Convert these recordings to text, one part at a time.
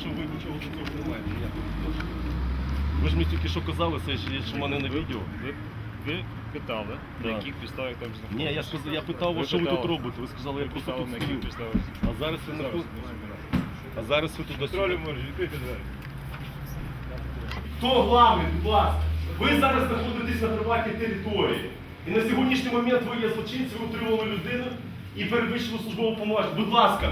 що ви нічого до цього не маєте. ніякого відношення. Ви ж мені тільки що казали, це ж є ж в мене на відео. Ви, ви питали, Да. на яких підставах там знаходитесь. Ні, я сказав, я питав вас, що ви тут робите. Ви сказали, я Ви просто питали, тут на яких стою. підставах. А зараз ви не Зараз, тут. А зараз ви туди Контролю може відкрити двері. Хто главний, будь ласка? Ви зараз знаходитесь на приватній території. І на сьогоднішній момент ви є злочинці, ви утримували людину і перевищили службову повноваження. Будь ласка,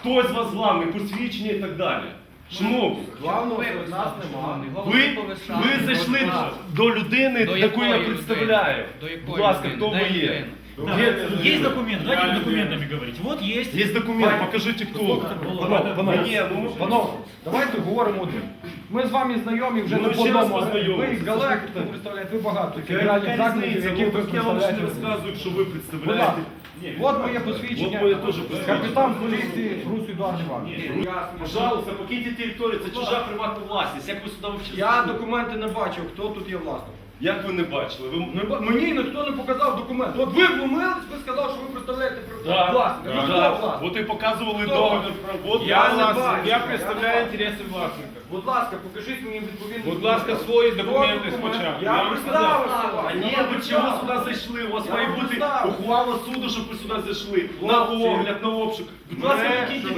хто з вас главний, посвідчення і так далі. Шановні, Главного серед нас немає. ви, ви зайшли до людини, До яку я якої представляю. До якої Будь ласка, людини? хто ви є? людину. Є- Есть документ, давайте документами говорить. Вот есть. Є документ, покажіть, хто. Панове, панове, Ні, ну, давайте говоримо один. Ми з вами знайомі вже Ну, не по раз одному. Ви познайомилися. і представляєте, ви багато федеральних закладів, які Ну, ви я вам не представляєте. розказую, що ви Будь ласка, представляєте. от моє От посвідчення. моє теж посвідчення. Капітан поліції Рус Едуард Іванович. Пожалуйста, покиньте територію, це чужа приватна власність. Як ви сюди? Я документи не бачив, хто тут є власником. Як ви не бачили? Ви... Не Мені ніхто не показав документ. От ви вломились, ви сказали, що ви представляєте Да, власника. Да. хто власник? От і показували договір про Я не бачу. Я представляю інтереси власника. Будь ласка, покажіть мені відповідний Будь ласка, свої документи спочатку. Я Я вам представився. А ні, ви чого сюди зайшли? У вас Я має бути ухвала суду, щоб ви сюди зайшли. На огляд, на обшук. Будь ласка, покиньте.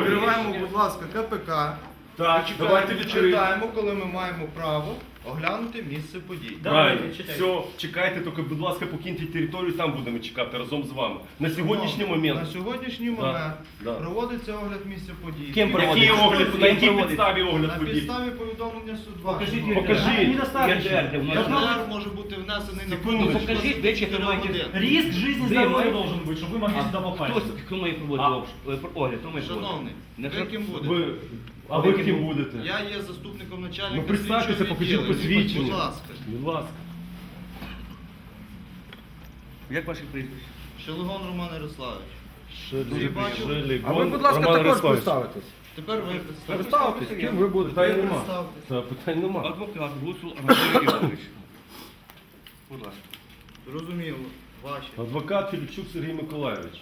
Відкриваємо, будь ласка, КПК. Так, давайте відкриємо. читаємо, коли ми маємо право оглянути місце подій. Правильно. Давайте, читайте. Все, чекайте, тільки, будь ласка, покиньте територію, там будемо чекати разом з вами. На сьогоднішній момент. На сьогоднішній Да, момент да. проводиться огляд місця подій. Ким Який проводиться? огляд, на якій проводиться? підставі На огляд подій? підставі повідомлення судва. Покажите, Покажи. Недостаточно. ЄРДР може бути внесений на Секундочку. протязі Покажіть, де чи 24 тримаєте? годин. Риск жизни Вы здоровья маете- должен быть, чтобы вы могли сюда Хто, попасть. хто має проводити А. обш- е, про- огляд? Хто має проводити? Шановний, Не ви тр- ким будете? Ви, а ви ким будете? Я є заступником начальника. Ну, представтеся, слідчого покажіть посвідчення. Будь ласка. Будь ласка. Як ваше прізвище? Шелегон Роман Ярославович. Шелі, А ви, будь ласка, Роман також Ярославович. представитесь. Тепер ви представте. Представтесь, ким ви будете. Питань нема. Та, питань нема. Адвокат Гуцул Анатолій Іванович. Будь ласка. Зрозуміло. Ваші. Адвокат Філіпчук Сергій Миколайович.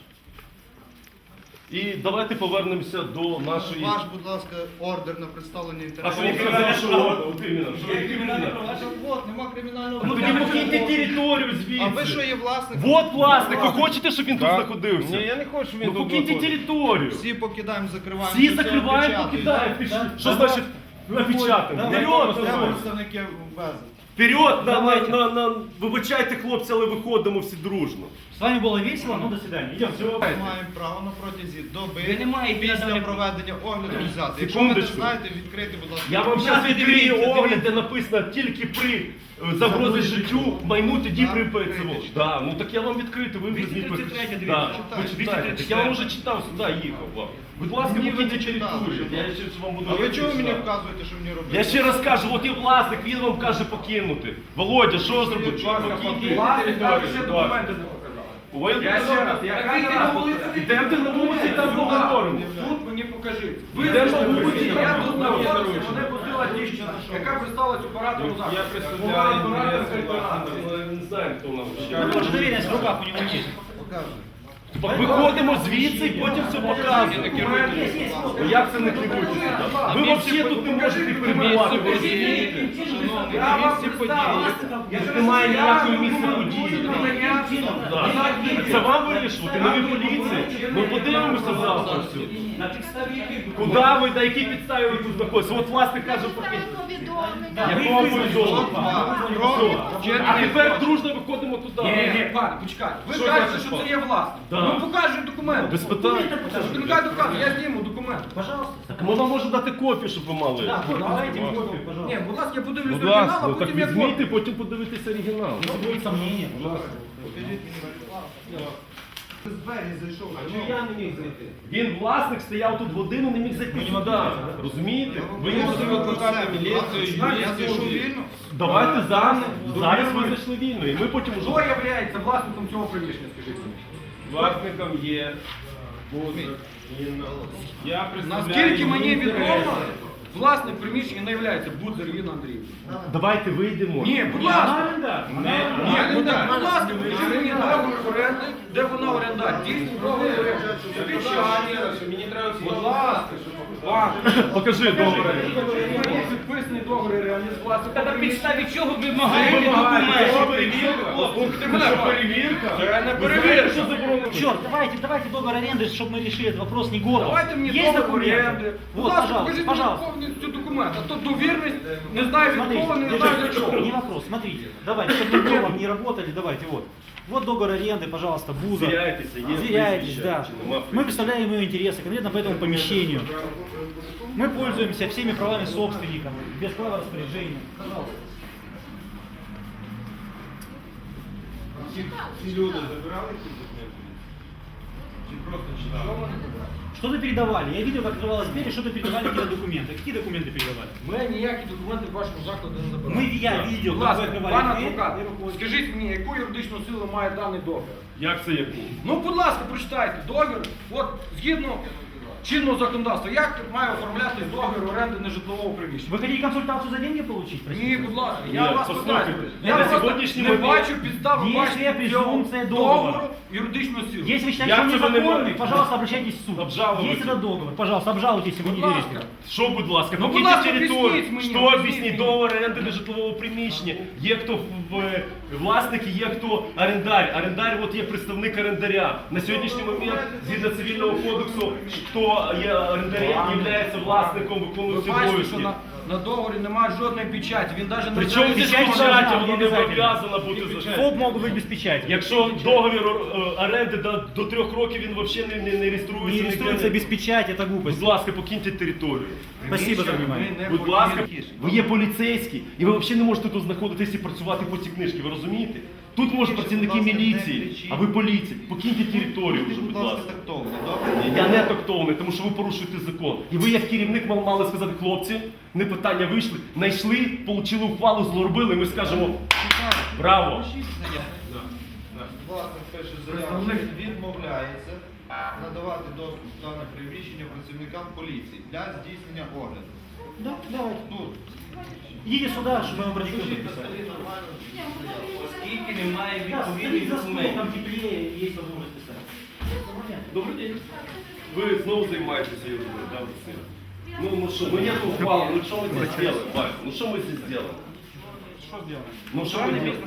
І давайте повернемося до нашої. Ваш, будь ласка, ордер на представлення А що інтересів. він сказав, що от, от іменно, що Є кримінальне провадження. От, нема кримінального Ну тоді покиньте територію звідси. А ви що є власник? Вот власник, ви хочете, щоб він тут знаходився? Ні, я не хочу, щоб він Ну тут покиньте територію. Всі покидаємо, закриваємо. Всі закривають, покидають. Пиши. Що значить? Да, Вперед! Давай. представники ВЕЗ? Вперед! На, на, на, на... Вибачайте, хлопці, але виходимо всі дружно. С вами было весело, ну до свидания. Идем, все. Ми маємо право на протязі доби Ви не маєте після проведення огляду взяти. Якщо ви не Секундочку. знаєте, відкрити, будь ласка. Я вам зараз відкрию огляд, де написано тільки при е, загрозі життю майну тоді Так, при. Да, ну так я вам відкрити, ви візьміть. 233 Да, дивіться. Так я вам вже читав, сюди їхав вам. Будь ласка, Ні, ви покиньте не читали. територію. Я ще вам буду А ви чого мені читати. вказуєте, що мені робити? Я ще раз кажу, от є власник, він вам каже покинути. Володя, що зробити? Покиньте Власник каже, ще документи Я ще раз, я кажу на вулиці. Йдемте на вулиці, там поговоримо. Тут мені покажіть. Ви Йдемо на вулиці, там я тут на вулиці. мене пустила дівчина, яка присталась у нас. Я представляю. Не знаю, хто нам. Ну, удостоверенность в руках у него есть. Показуйте. Виходимо звідси і потім все показуємо. Як це не керуєтеся? Ви взагалі тут не можете перебувати, ви розумієте? Я вам представив. Тут немає ніякої місця події. Це вам вирішувати, не ви поліція. Ми подивимося завтра все. Куди ви, на якій підставі ви тут знаходитесь? От власник каже, покиньте. Якого повідомлення? А тепер дружно виходимо туди. Ні, ні, пане, почекайте. Ви кажете, що це є власник. Ну покажіть документи. Без питань. Ну, Нехай доказує, я зніму документи. Пожалуйста. Так ми вам можемо дати копію, щоб ви мали. Да, давайте копию, Ні, будь ласка, я подивлюсь Будь оригінал, а ну так потім я візьміть і копію. потім подивитися оригінал. Если будет сомнение, пожалуйста. З двері зайшов. я не міг зайти? Він власник стояв тут годину, не міг зайти сюди. Розумієте? Ви не викликати міліцію, я зайшов вільно. Давайте зараз. Зараз ви зайшли вільно, і ми потім Хто уже. є власником цього приміщення, скажіть мені? Власником є. Бузик, Інна. Я представляю Наскільки мені інтереси. відомо, власник приміщення не є Будзер Інна Андріївна. Давайте вийдемо. Ні, будь ласка. Не, Ні, будь ласка, покажи мені договір оренди, де вона оренда. Дійсно, договір оренди. Мені треба Будь ласка, Пан, Покажи договор. підписаний договір реальний з власником. Та на підставі чого ви Ви вимагаєте вимагаєте, що документи? перевірка? Ти Це мене що, бачиш? перевірка? Це не Ви перевірка. знаєте, що заборонено? Черт, давайте, давайте договор аренды, чтобы мы решили этот вопрос не голос. Давайте мені Есть договор документы? оренди. Будь Вот, ласка, пожалуйста, покажіть мені пожалуйста. повністю документ. А то довірність не знаю від Смотрите, кого, не держите, знаю для чого. не вопрос, смотрите. Давайте, чтобы мы дома не работали, давайте, вот. Вот договор аренды, пожалуйста, Буза. Зверяйтесь, есть Зверяйтесь, прізвище, да. чи нема Мы представляем ее интересы конкретно по этому помещению. Мы пользуемся всеми правами собственника, без права распоряжения. Пожалуйста. Ці, ці люди Что-то передавали. Я видел, как открывалась дверь, и что-то передавали какие-то документы. Какие документы передавали? Ми ніякі документи в вашому закладі не забираємо. Мы, я видел, Будь как вы ласка, открывали пан дверь. адвокат, и руководитель. скажіть мені, яку юридичну силу має даний договір? Як це яку? Ну, будь ласка, прочитайте договір. От згідно чинного законодавства, як має оформлятись договір оренди нежитлового приміщення? Вы хотите консультацию за деньги получить? простите? Ні, будь ласка, Ні, я вас послухайте, питаю. на Я просто сьогоднішній не момент бачу підстави Дійсна бачити презумпція цього договору. договору юридичну силу. Если вы считаете, Я что он отсюда не незаконный, знаю. пожалуйста, обращайтесь в суд. Обжалуйте. Есть этот договор, пожалуйста, обжалуйте, если вы не Будь верите. ласка. Що, будь ласка, Ну, будь покиньте ласка, територію. об'ясніть мені, Що об'ясніть об'ясніть? мені. Договор оренди нежитлового приміщення. Є хто в- власники, є хто орендар. Орендар от є представник орендаря. На сьогоднішній момент, згідно цивільного кодексу, хто є орендарем, є власником, Ви виконуючи обов'язки. На, договорі немає жодної печаті. Він навіть не Причому печать печаті воно не обов'язательно. бути за ФОП мог быть без печати. Якщо договір е, оренди до, до трьох років він взагалі не, не, не реєструється. не ніде региструется без печати, це глупость. Будь ласка, покиньте територію. Спасибо за Ми внимание. не Будь ласка, ви є поліцейські, і ви взагалі не можете тут знаходитися і працювати по ці книжки, ви розумієте? Тут можуть працівники міліції, а ви поліції. Покиньте територію вже, Будь будь ласка, ласка. тактовно, добре? Я не тактовний, тому що ви порушуєте закон. І ви, як керівник, мали сказати, хлопці, не питання вийшли, знайшли, отримали ухвалу, зробили, ми скажемо браво. Власник відмовляється надавати доступ в дане приміщення працівникам поліції для здійснення огляду. Да, давайте. Ну, Идите сюда, чтобы мы вам. Оскільки немає Да, відповідних за стол, документів. там теплее, есть возможность писать. Добрий день. Ви знову займаєтеся ерундой, да, Василь? Ну, ну що, ну нету ухвали, ну що ми здесь делаем, Вася? Ну що ми здесь делаем? Що делаем? Ну що мы делаем?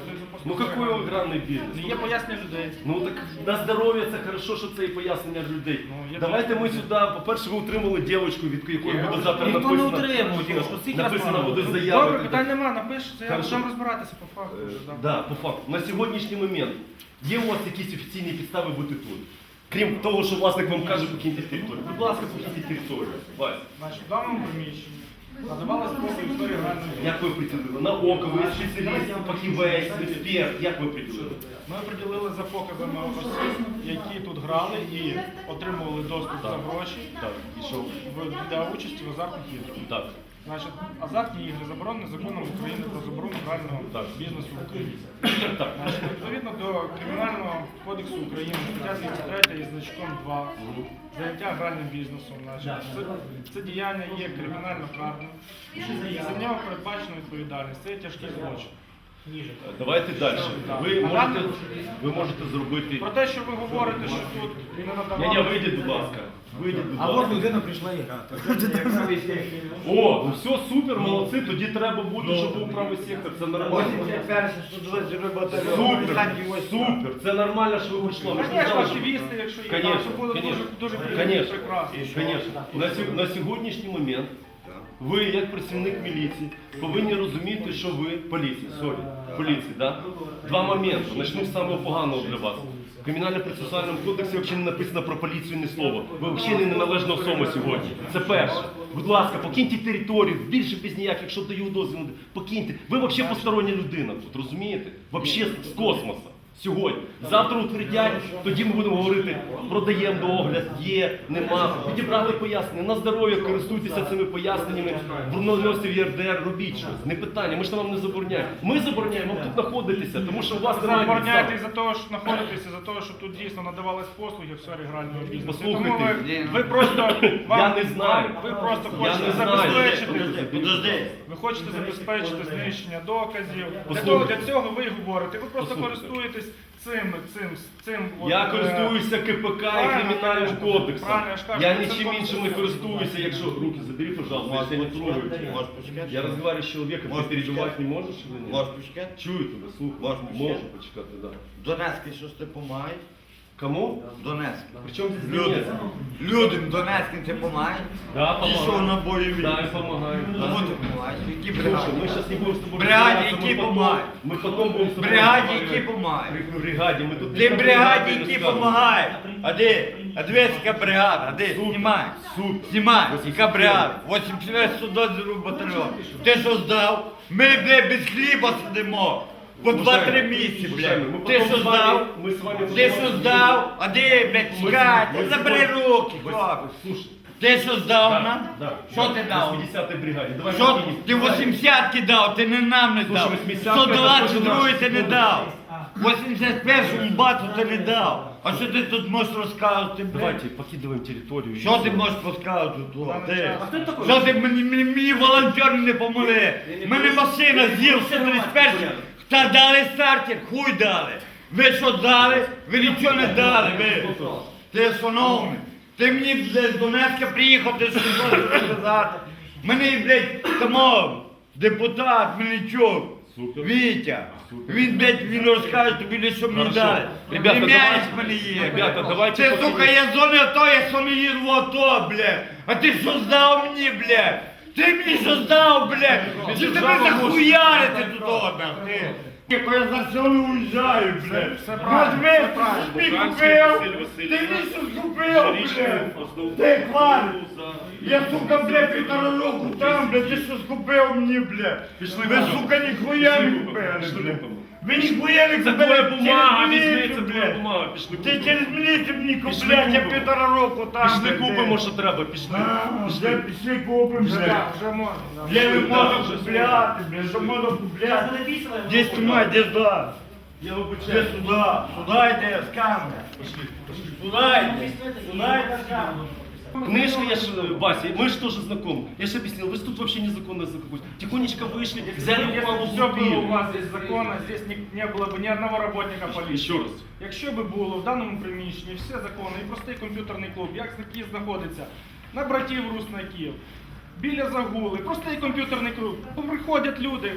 Ну какой огранний бізнес? Є пояснення людей. Ну так на здоров'я це хорошо, що це і пояснення людей. Давайте ми сюди, по-перше, ви утримали дівчинку, від якої буде завтра Ніхто не написано. утримує, тільки що всіх Написано буде заява. Добре, питань нема, напишеться, я Хорошо. розбиратися по факту. вже, да. Да, по факту. На сьогоднішній момент є у вас якісь офіційні підстави бути тут? Крім того, що власник вам каже, покиньте територію. Будь ласка, покиньте територію. Вась, Значить, в даному приміщенні надавалась послуга історії гральної як ви приділили? На око, ви спеціаліст, фахівець, експерт, як ви приділили? Ми приділили за показами осіб, які тут грали і отримували доступ за гроші Так, і що? в- для участі в азартних іграх. Так. Значить, азартні ігри заборонені законом України про заборону грального Так. бізнесу в Україні. Так. Значить, відповідно до Кримінального кодексу України, стаття 23 із значком 2, заняття гральним бізнесом, значить, це, це діяння є кримінально карним, і за нього передбачена відповідальність. Це є тяжкий злочин. Ниже. Давайте далі. Ви можете, ви можете зробити. Про те, що ви говорите, що тут не Ні, надавали... ні, вийдіть, будь ласка. Вийдіть, будь А ласка. вот людина прийшла і грати. О, ну все супер, молодці. Тоді треба буде, щоб був правий сектор. Це нормально. Супер, супер. Це нормально, що ви прийшли. Ми ж не Звісно, знали, що- активісти, якщо є, Конечно, це буде дуже, конечно. дуже Конечно, прекрасно. конечно. На, сьо- на сьогоднішній момент ви, як працівник міліції, повинні розуміти, що ви поліція, сорі, поліції, да? Два моменти. Начну з самого поганого для вас. В кримінально-процесуальному кодексі взагалі не написано про поліцію ні слова. Ви взагалі не неналежна особа сьогодні. Це перше. Будь ласка, покиньте територію, більше без ніяких, якщо даю дозвіл, покиньте. Ви взагалі постороння людина тут, розумієте? Взагалі з космоса. Сьогодні. Завтра утвердять, тоді ми будемо говорити, продаємо догляд, є, нема. Підібрали пояснення. На здоров'я користуйтеся цими поясненнями, вносите в ЄРДР, робіть щось. Не питання, ми ж вам не забороняємо. Ми забороняємо вам тут знаходитися, тому що у вас немає Забороняєте за того, що знаходитеся, за того, що тут дійсно надавались послуги в сфері грального бізнесу. Послухайте, ви, ви просто вам, Я не знаю. ви просто хочете забезпечити. Подожди. Ви хочете забезпечити знищення доказів. Для того, для цього ви говорите. Ви просто Послухайте. користуєтесь цим, цим, цим. от, Я е, користуюся КПК і правильно, Кримінальним кодексом. Правильно, я ж кажу, Я це ничем іншим не користуюся, якщо... Руки забери, пожалуйста, если не трогаю. Можешь почекати? Я разговариваю з чоловіком, ти переживати не можеш чи ні? Можеш почекати? Чую тебе, слухай. Можеш почекати? Можу почекати, так. Донецький щось ти помагає? Кому? Донецький. Причем здесь Люди. Донецк? Людям Донецьким ти помагає? Да, Пішов помогаю. на бойові. Да, я помогаю. Кому ти помагаєш? Які Слушай, бригади? мы сейчас не будем с тобой Бригаді, разбираться, які мы потом- помагають? Мы потом будем с тобой Бригаді, разговаривать. які помагають? При бригаде, мы тут... Ти не бригаді, разговариваем. які помагають? А де? А дивись, яка бригада, а де? Знімай. Знімай, яка бригада? 80 дозвілу батальйон. Ти що здав? Ми, блядь, без хліба сидимо. По 2-3 місяці, Уважаемый, мы блядь. Ти потом що с вами- здав? Мы с вами... Ти що здав? А де, блядь, Мы- чекайте, мы забери сегодня- руки, мы- хлопець. Слушай, Ти що здав да, нам? да. Що ти дав? 80-й бригаде. Давай Що покинем. ти 80-ки дав, ти не нам не Слушай, дав. 80-ка 122 це ти не дав. 81-му бату ти не дав. А що ти тут можеш розказувати, блядь? Давайте покидываем территорию. Що ти можеш розказувати тут? Ти? А кто это такой? Що ти мені, мені, мені волонтери не помогли? Мене машина з'їв 131 та дали стартер, хуй дали. Ви що дали? Ви нічого не дали, ви. Ти шановний. Ти мені блядь, з Донецька приїхав, ти що сказати? Мене, блядь, тому депутат Мельничук. Вітя. Він, блядь, він розкаже тобі, лише що мені дали. Ребята, в мене є. Ребята, давайте Ти, сука, я зони АТО, я соміїр в АТО, блядь. А ти що здав мені, блядь? Ти мені що здав, блядь? Чи тебе захуярити тут одна, ти? Тихо, я за все не уїжджаю, блядь. все правильно, ти купив. Ти мені що купив, блядь. Ти хвар. Я, сука, блядь, півтора року там, блядь, ти що скупив мені, блядь. Ви, сука, ніхуя не купили, блядь. Ви ніхуя не Це купили. твоя бумага, візьми, пішли Ти купимо. через міліцію мені Пішли блядь, я купимо. півтора року там. Пішли купимо, що треба, пішли. А, вже Пішли. пішли купимо, Вже, можна. да. Я не Да, можу купляти, блядь, що можна купляти. мы написываем. Де сюди, де сюди. Я Де вибачаю. сюди, сюди йде, з камери. Сюди йде, сюди йде з камери. Книжка, я ж, э, Вася, мы же тоже знакомы. Я же объяснил, вы же тут вообще незаконно знакомы. Тихонечко вышли, взяли Если бумагу, бы все было у купили. вас здесь законно, здесь не, не було б ні одного работника поліції. Ще раз. Якщо би було в даному приміщенні все законно і простий комп'ютерний клуб, як який знаходиться на братів Руснаків, біля загули, простий комп'ютерний клуб, приходять люди,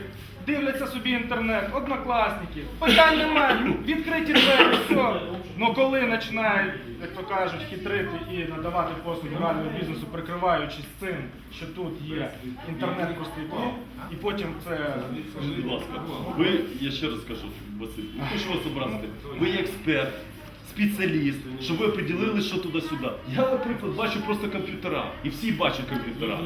дивляться собі інтернет, однокласники, питань немає, відкриті двері, все. Ну коли починають, як то кажуть, хитрити і надавати послуги реального бізнесу, прикриваючись цим, що тут є інтернет простий клуб, і потім це будь ласка, ви, я ще раз скажу, Василь, хочу вас образити. Ви експерт, спеціаліст, щоб ви приділили, що туди-сюди. Я, наприклад, бачу просто комп'ютера. І всі бачать комп'ютера.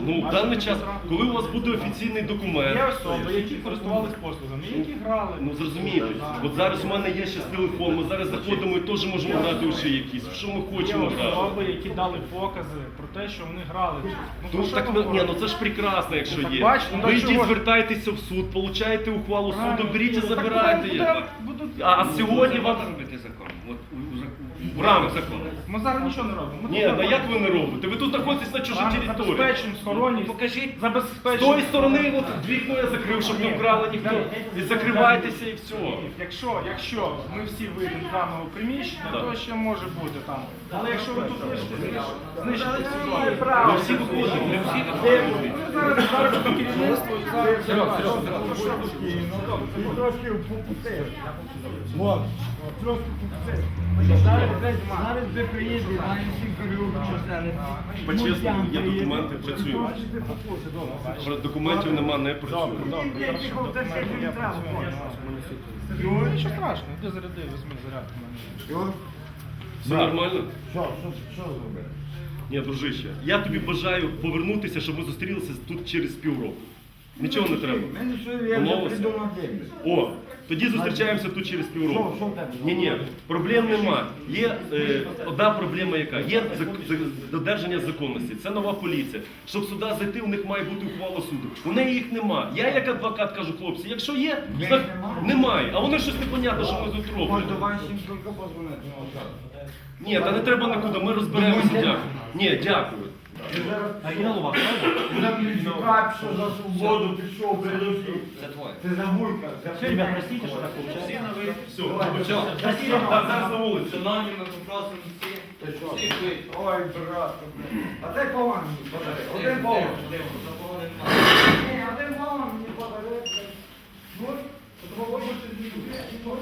Ну, в даний час, коли у вас буде офіційний документ, Є особи, які користувались послугами, які грали. Ну зрозумієте, от зараз у мене є ще телефон, ми зараз заходимо і теж можемо грати у ще якісь. В що ми Є хочемо грати? особи, які дали покази про те, що вони грали. Ну, Ну що так ви ну, ні, говорите? ну це ж прекрасно, якщо Ну, так є. бачите, ну, Ви так йдіть, чого ж? звертайтеся в суд, получаєте ухвалу суду, Правильно. беріть і Ну, так забирайте її. буде- а сьогодні вам робити закон. От у, у, в рамках закону. Ми зараз нічого не робимо. Ми Ні, тут ну як ви не робите? Ви тут знаходитесь на чужій Вам території. Забезпечуємо схоронність. Покажіть. З Забезпечуємо. тої сторони от, двійку я закрив, щоб не вкрали ніхто. І закривайтеся і все. Якщо, якщо ми всі вийдемо з даного приміщення, Да. то ще може бути там. Але якщо ви тут вийшли, знищите всі Ми всі виходимо, ми всі виходимо. Зараз зараз по і зараз. Трошки попустив. Трошки попустив. Зараз, зараз де приїде, знаю всім корюк, По-чесному, є документи, працюємо. Документів нема, не працюємо. Нічого страшного, де заряди, візьми зарядку Все нормально? Що, що, що зробити? Ні, дружище, я тобі бажаю повернутися, щоб ми зустрілися тут через півроку. Нічого не треба. Мені що, я вже Домовилися? день. О, тоді зустрічаємося тут через півроку. що в тебе? Ні, ні, проблем нема. Є е, одна проблема, яка є зак- за- додержання законності. Це нова поліція. Щоб сюди зайти, у них має бути ухвала суду. У неї їх нема. Я як адвокат кажу, хлопці, якщо є, так немає. немає. А вони щось непонятно, що вони тут роблять. Може, давай всім тільки позвонити. Ні, та не треба нікуди, ми розберемося. Дякую. Ні, дякую. Оригинал у вас, правда? Капшу за свободу пішов передусі. Це твоє. Це за вуйка. Все, ребят, простите, что так получилось. Все, Все. Спасибо. Так, зараз на вулицю. Шановні, ми попросимо всі. Ой, брат. А це пован мені подарив. Один пован. Ні, один пован мені подарив. Ну, то того більше не буде.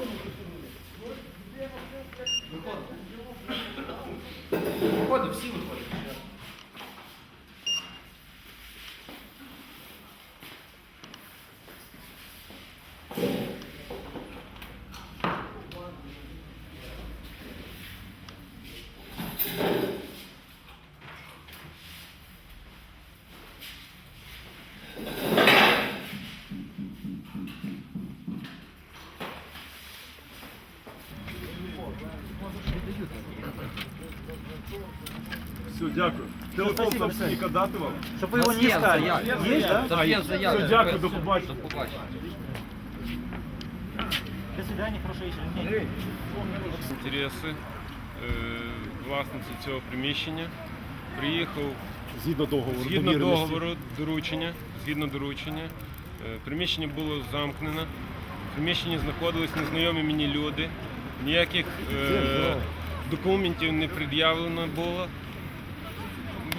Виходить, всі виходять. Все, дякую. Телефон Спасибо, собственника дати вам. Чтобы вы его не искали. Есть, да? Там є заява. Все, дякую, до побачення. До побачення. До свидания, інтереси е, власниці цього приміщення. Приїхав Згідно договору. згідно договору доручення. Згідно доручення. Е, Приміщення було замкнено. В приміщенні знаходились незнайомі мені люди. Ніяких е, документів не пред'явлено було.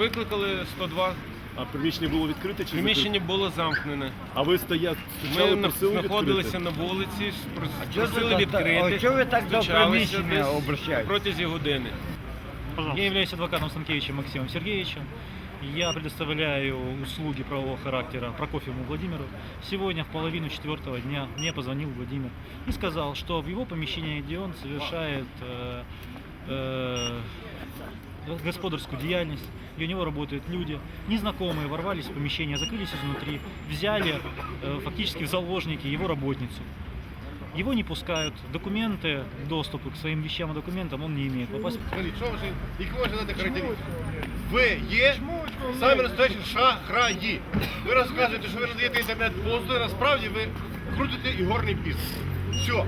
Викликали 102. А приміщення було відкрите чи Приміщення закрите? було замкнене. А ви стоять, Ми стучали, на- просили знаходилися відкрити? на вулиці, А просили відкрити. чого ви так до стучалися приміщення десь обращаєтесь? Протязі години. Я являюсь адвокатом Станкевичем Максимом Сергеевичем. Я предоставляю услуги правового характера Прокофьеву Владимиру. Сегодня в половину четвертого дня мне позвонил Владимир и сказал, что в его помещении, где он совершает э, э, господарскую деятельность, и у него работают люди, незнакомые ворвались в помещение, закрылись изнутри, взяли э, фактически в заложники его работницу. Его не пускают, документы, доступа к своим вещам и документам он не имеет. Попасть Смотрите, що ви ж- які можна дати характеристики? Ви є самі настоящі шахраї. Ви розказуєте, що ви надаєте інтернет-послуги, насправді ви крутите ігорний бізнес. Все.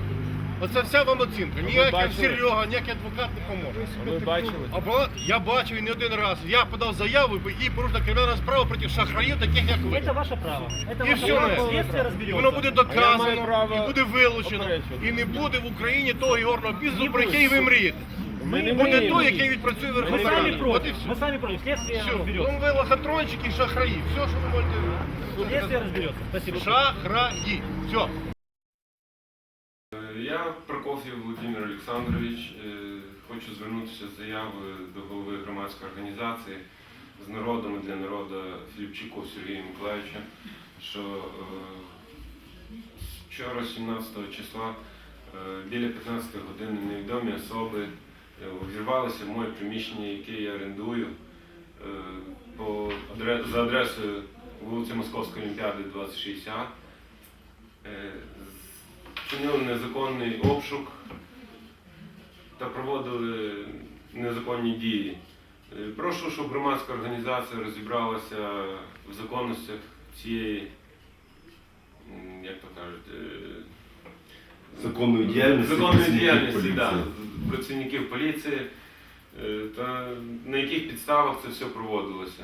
Оце вся вам оцінка. Ніякий Серега, ніякий адвокат не поможе. Ви бачили? Або я бачив і не один раз. Я подав заяву, по якій порушена кримінальна справа проти шахраїв, таких як ви. Это ваше право. Это І ваше все. право. Следствие разберется. Воно буде А я маю доказано право і буде вилучено. оперечувати. І не буде в Україні того ігорного бізнесу, про який ви мрієте. Ми не Буде мріємо. той, який відпрацює Мы Верховна сами Рада. От і против. все. Мы сами против. Следствие Все. разберется. Ну ви лохотрончики і шахраї. Все, що ви можете. Следствие разберется. Спасибо. Шахраї. Все. Я Прокоф'єв Володимир Олександрович. Е, Хочу звернутися з заявою до голови громадської організації з народом і для народу Філіпчуку Сергія Миколаївича, що е, вчора, 17 числа, е, біля 15 години невідомі особи увірвалися в моє приміщення, яке я орендую по за адресою вулиця Московської Олімпіади 2060. Чинили незаконний обшук та проводили незаконні дії. Е, Прошу, щоб громадська організація розібралася в законностях цієї, як то кажуть, е, Законної діяльності. законної діяльності да, працівників поліції е, та на яких підставах це все проводилося.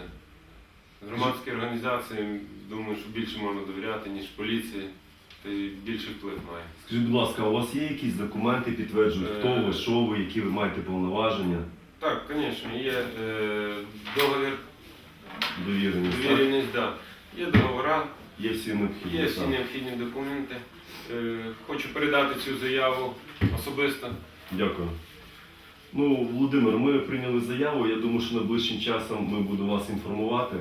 Громадські організації, думаю, що більше можна довіряти, ніж поліції, більший вплив має. Скажіть, будь ласка, у вас є якісь документи, підтверджують, хто ви, що ви, які ви маєте повноваження, Так, звісно, є е, договір, довіреність? так? довіреність, да. є договора, Є всі необхідні. є всі так. необхідні документи. Е, хочу передати цю заяву особисто. Дякую. Ну, Володимир, ми прийняли заяву. Я думаю, що найближчим часом ми будемо вас інформувати.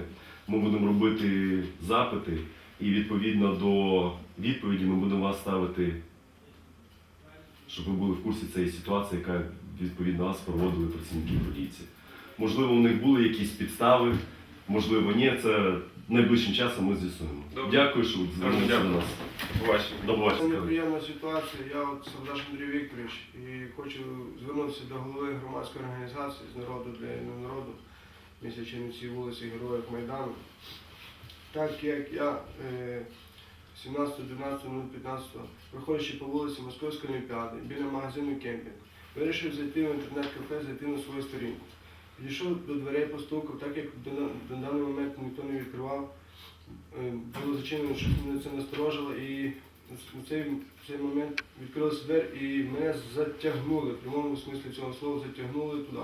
Ми будемо робити запити і відповідно до відповіді ми будемо вас ставити, щоб ви були в курсі цієї ситуації, яка відповідно вас проводили працівники поліції. Можливо, у них були якісь підстави, можливо, ні. Це найближчим часом ми з'ясуємо. Добре. Дякую, що ви звернулися до нас. Побачення. До Це побачення. неприємна ситуація. Я от Савдаш Андрій Вікторович і хочу звернутися до голови громадської організації з народу для народу місця Чернівці вулиці Героїв Майдану. Так як я е, 17.12.015, проходячи по вулиці Московської Олімпіади біля магазину Кемпінг, вирішив зайти в інтернет-кафе, зайти на свою сторінку. Підійшов до дверей, постукав, так як до, даний момент ніхто не відкривав. Е, Було зачинено, що мене це насторожило, і в цей, цей момент відкрилася двері і мене затягнули, в прямому смислі цього слова затягнули туди.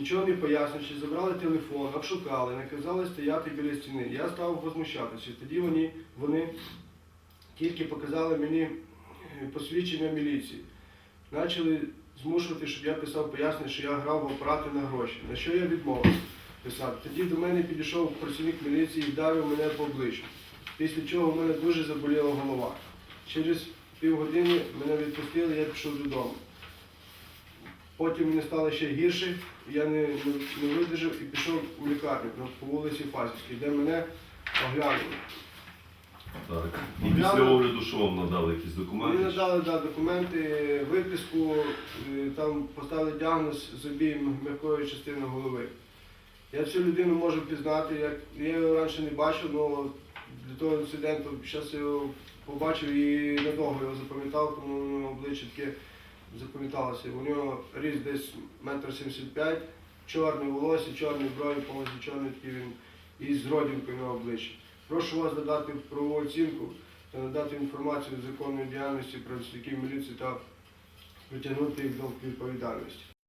Нічого не пояснюючи, забрали телефон, обшукали, наказали стояти біля стіни. Я став возмущатися. Тоді вони, вони тільки показали мені е, посвідчення міліції. Почали змушувати, щоб я писав пояснення, що я грав в апарати на гроші. На що я відмовився писати. Тоді до мене підійшов працівник міліції і вдарив мене по обличчю. Після чого в мене дуже заболіла голова. Через півгодини мене відпустили, я пішов додому. Потім мені стало ще гірше, я не, не, не видержав і пішов у лікарню по вулиці Фасівській, де мене оглянули. Так. І після огляду що вам надали якісь документи? Мені надали да, документи, виписку, е, там поставили діагноз забій м'якої частини голови. Я цю людину можу пізнати, як я його раніше не бачив, але для того інциденту зараз його побачив і надовго його запам'ятав, тому обличчя таке запам'яталося. У нього ріс десь метр сімдесят п'ять, чорне волосся, чорні брові, повністю чорний такий він і з родинкою на обличчі. Прошу вас надати правову оцінку та надати інформацію з законної діяльності працівників міліції та притягнути їх до відповідальності.